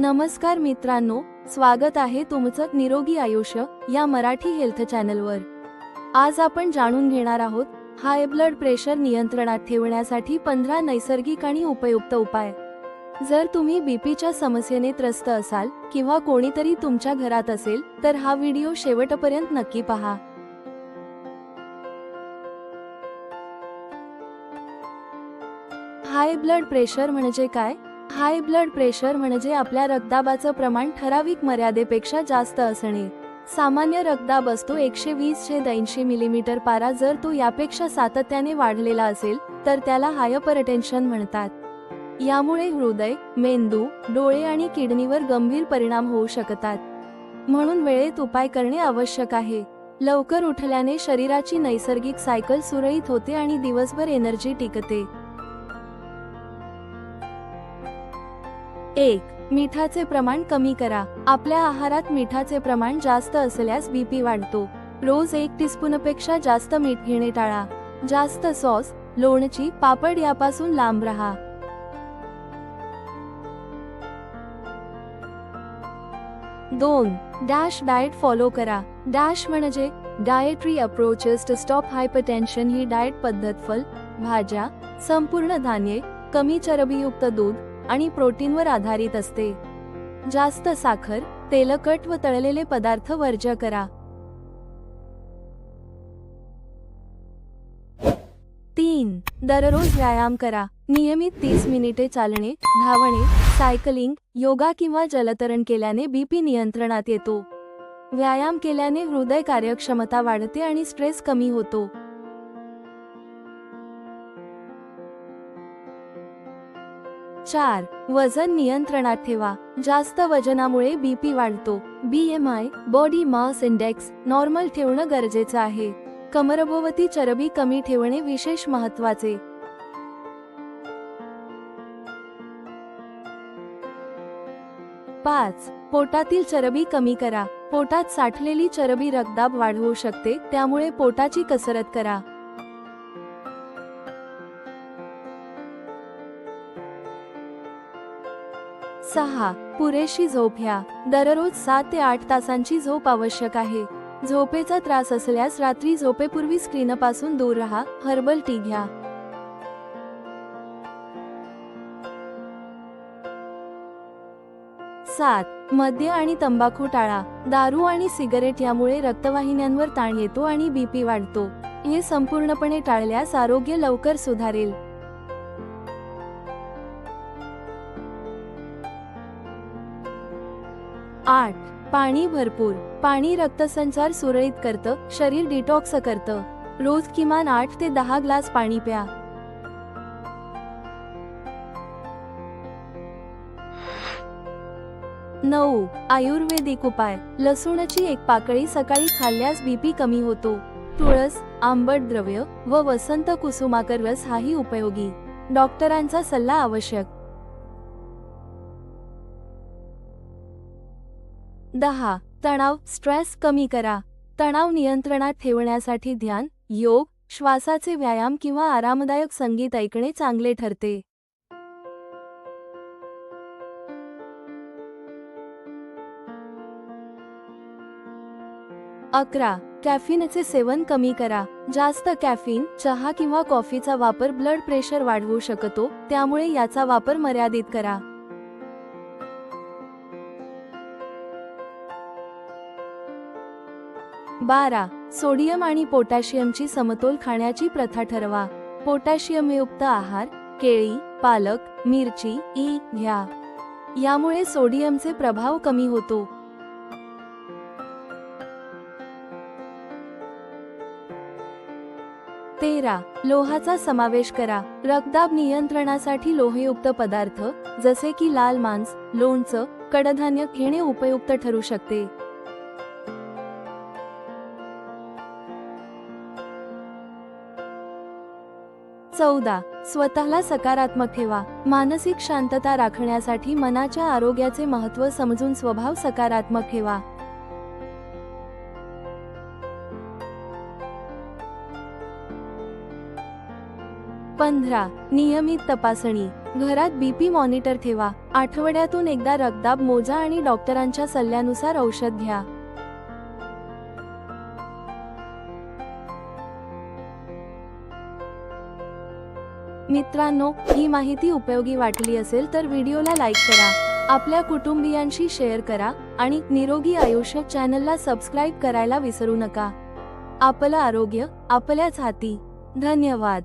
नमस्कार मित्रांनो स्वागत आहे तुमचं निरोगी आयुष्य या मराठी हेल्थ चॅनलवर. आज आपण जाणून घेणार आहोत हाय ब्लड प्रेशर नियंत्रणात ठेवण्यासाठी पंधरा नैसर्गिक आणि उपयुक्त उपाय. जर तुम्ही बीपीच्या समस्येने त्रस्त असाल किंवा कोणीतरी तुमच्या घरात असेल तर हा व्हिडिओ शेवटपर्यंत नक्की पहा. हाय ब्लड प्रेशर म्हणजे काय? हाय ब्लड प्रेशर म्हणजे आपल्या रक्तदाबाचं प्रमाण ठराविक मर्यादेपेक्षा जास्त असणे. सामान्य रक्तदाब असतो एकशे वीस छेद ऐंशी मिलीमीटर पारा जर तो यापेक्षा सातत्याने वाढलेला असेल तर त्याला हायपरटेन्शन म्हणतात. यामुळे हृदय मेंदू डोळे आणि किडनीवर गंभीर परिणाम होऊ शकतात. म्हणून वेळेत उपाय करणे आवश्यक आहे. लवकर उठल्याने शरीराची नैसर्गिक सायकल सुरळीत होते आणि दिवसभर एनर्जी टिकते. एक मिठाचे प्रमाण कमी करा. आपल्या आहारात मिठाचे प्रमाण जास्त असल्यास बीपी वाढतो. रोज एक टीस्पूनपेक्षा जास्त मीठ घेणे टाळा. जास्त सॉस लोणची पापड यापासून लांब राहा. दोन डॅश डाएट फॉलो करा. डॅश म्हणजे dietary approaches to stop hypertension he diet पद्धत फल भाज्या संपूर्ण धान्ये कमी चरबीयुक्त दूध आणि प्रोटीनवर आधारित असते. जास्त साखर तेलकट व तळलेले पदार्थ वर्ज्य करा. तीन दररोज व्यायाम करा. नियमित तीस मिनिटे चालणे धावणे सायकलिंग योगा किंवा जलतरण केल्याने बीपी नियंत्रणात येतो. व्यायाम केल्याने हृदय कार्यक्षमता वाढते आणि स्ट्रेस कमी होतो. चार वजन नियंत्रणात ठेवा. जास्त वजनामुळे बीपी वाढतो. BMI body mass index normal ठेवणं गरजेचं आहे. कमरभोवती चरबी कमी ठेवणे विशेष महत्त्वाचे पाच पोटातील चरबी कमी करा. पोटात साठलेली चरबी रक्तदाब वाढवू शकते त्यामुळे पोटाची कसरत करा. सहा पुरेशी झोप घ्या. दररोज सात ते आठ तासांची झोप आवश्यक आहे. झोपेचा त्रास असल्यास रात्री झोपेपूर्वी स्क्रीनपासून दूर राहा. हर्बल टी घ्या. सात. मद्य आणि तंबाखू टाळा. दारू आणि सिगरेट यामुळे रक्तवाहिन्यांवर ताण येतो आणि बीपी वाढतो. हे संपूर्णपणे टाळल्यास आरोग्य लवकर सुधारेल. आठ पाणी भरपूर पाणी रक्तसंचार सुरळीत करतं शरीर डिटॉक्स करतं. रोज किमान आठ ते दहा ग्लास पाणी प्या. नऊ आयुर्वेदिक उपाय. लसूणची एक पाकळी सकाळी खाल्ल्यास बीपी कमी होतो. तुळस आंबट द्रव्य व वसंत कुसुमाकर रस हाही उपयोगी. डॉक्टरांचा सल्ला आवश्यक. दहा. तणाव स्ट्रेस कमी करा. तणाव नियंत्रणात ठेवण्यासाठी ध्यान योग श्वासाचे व्यायाम किंवा आरामदायक संगीत ऐकणे चांगले ठरते. अकरा. कॅफिनचे सेवन कमी करा. जास्त कॅफिन चहा किंवा कॉफीचा वापर ब्लड प्रेशर वाढवू शकतो त्यामुळे याचा वापर मर्यादित करा. बारा. सोडियम आणि पोटॅशियमची समतोल खाण्याची प्रथा ठरवा. पोटॅशियमयुक्त आहार केळी पालक मिरची ई घ्या. यामुळे सोडियमचे प्रभाव कमी होतो. तेरा. लोहाचा समावेश करा. रक्तदाब नियंत्रणासाठी लोहयुक्त पदार्थ जसे की लाल मांस लोणचं कडधान्य घेणे उपयुक्त ठरू शकते. चौदा. स्वतःला सकारात्मक ठेवा. मानसिक शांतता राखण्यासाठी मनाच्या आरोग्याचे महत्त्व समजून स्वभाव सकारात्मक ठेवा. पंधरा. नियमित तपासणी. घरात बीपी मॉनिटर ठेवा. आठवड्यातून एकदा रक्तदाब मोजा आणि डॉक्टरांच्या सल्ल्यानुसार औषध घ्या. मित्रांनो ही माहिती उपयोगी वाटली असेल तर व्हिडिओला लाईक करा आपल्या कुटुंबियांशी शेअर करा आणि निरोगी आयुष्य चॅनलला सबस्क्राईब करायला विसरू नका. आपलं आरोग्य आपल्याच हाती. धन्यवाद.